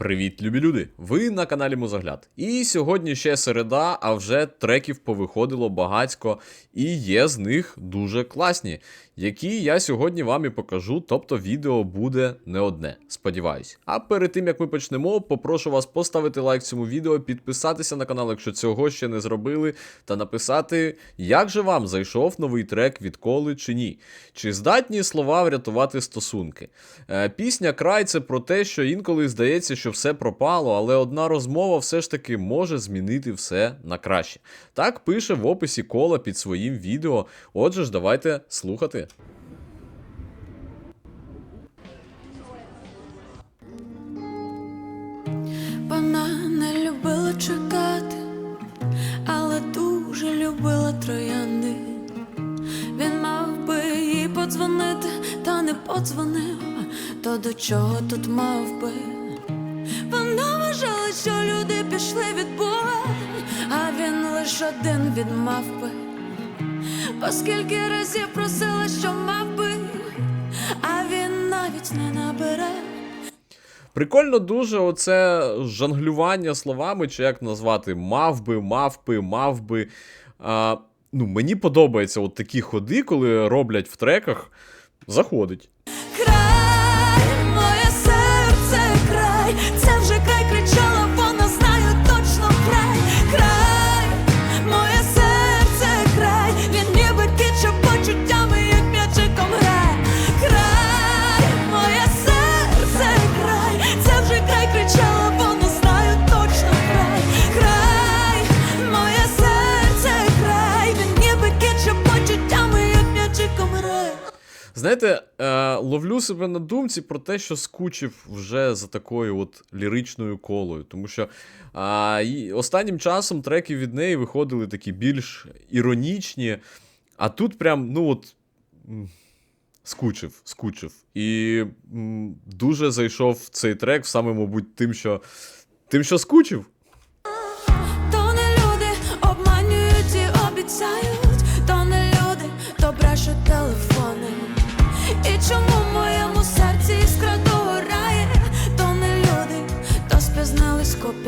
Привіт, любі люди! Ви на каналі Музогляд. І сьогодні ще середа, а вже треків повиходило багацько, і є з них дуже класні, які я сьогодні вам і покажу. Тобто відео буде не одне, сподіваюсь. А перед тим як ми почнемо, попрошу вас поставити лайк цьому відео, підписатися на канал, якщо цього ще не зробили, та написати, як же вам зайшов новий трек відколи чи ні. Чи здатні слова врятувати стосунки? Е, Пісня край це про те, що інколи здається, що все пропало, але одна розмова все ж таки може змінити все на краще. Так пише в описі кола під своїм відео. Отже ж, давайте слухати. Вона не любила чекати, але дуже любила троянди. Він мав би їй подзвонити, та не подзвонив, то до чого тут мав би? Вона вважала, що люди пішли від Бога, а він лише один від мавпи. Оскільки разів просила, що мав би, а він навіть не набере. Прикольно дуже оце жонглювання словами, чи як назвати, мавби, мавпи, мавби. А, ну, мені подобаються от такі ходи, коли роблять в треках. Заходить. Знаєте, е, ловлю себе на думці про те, що скучив вже за такою от ліричною колою. Тому що і останнім часом треки від неї виходили такі більш іронічні, а тут прям, ну от. Скучив, скучив. І м, дуже зайшов цей трек саме, мабуть, тим, що. Тим, що скучив.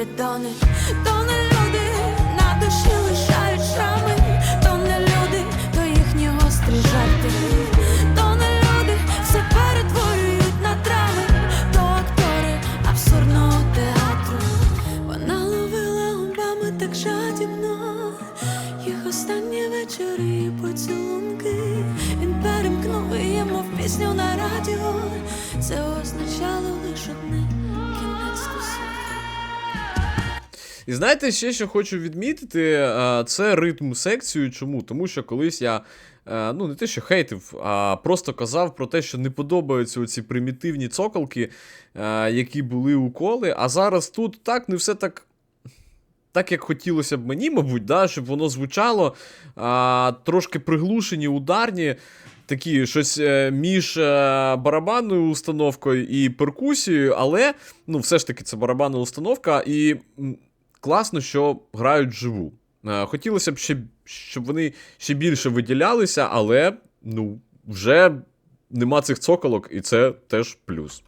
Купідони, то не люди, на душі лишають шрами, то не люди, то їхні гострі жарти. То не люди, все перетворюють на драми, то актори абсурдного театру. Вона ловила губами так жадібно, їх останні вечори поцілунки. Він перемкнув її, пісню на радіо. Це означало лише одне І знаєте, ще що хочу відмітити, е, це ритм секцію. Чому? Тому що колись я. е, Ну, не те, що хейтив, а просто казав про те, що не подобаються оці примітивні цоколки, е, які були у коли. А зараз тут так не все так. Так, як хотілося б мені, мабуть, да, щоб воно звучало а, трошки приглушені, ударні, такі щось між барабанною установкою і перкусією, але ну, все ж таки це барабанна установка, і класно, що грають вживу. Е, Хотілося б ще, щоб вони ще більше виділялися, але ну, вже нема цих цоколок, і це теж плюс.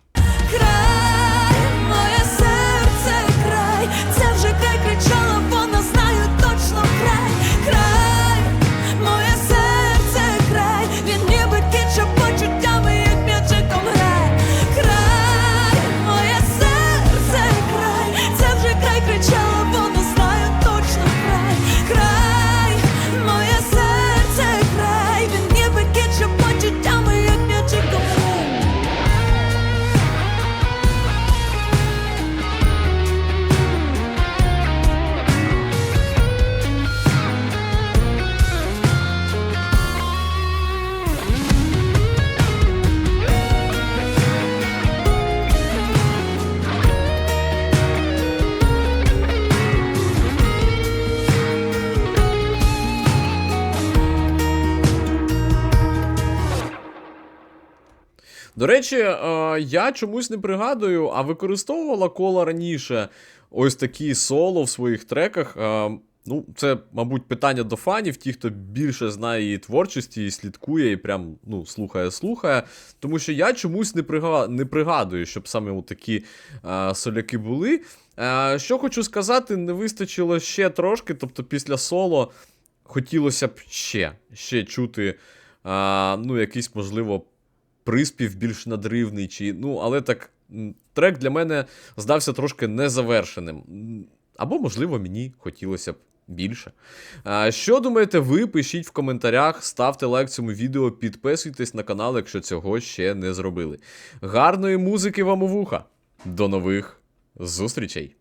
До речі, е, я чомусь не пригадую, а використовувала кола раніше ось такі соло в своїх треках. Е, Ну, це, мабуть, питання до фанів, ті, хто більше знає її творчості і слідкує, і прям ну, слухає, слухає. Тому що я чомусь не, прига... не пригадую, щоб саме такі а, соляки були. А, що хочу сказати, не вистачило ще трошки, тобто після соло хотілося б ще, ще чути, а, ну, якийсь, можливо, приспів більш надривний, чи, ну, але так, трек для мене здався трошки незавершеним. Або, можливо, мені хотілося б більше. Що думаєте ви? Пишіть в коментарях, ставте лайк цьому відео, підписуйтесь на канал, якщо цього ще не зробили. Гарної музики вам у вуха! До нових зустрічей!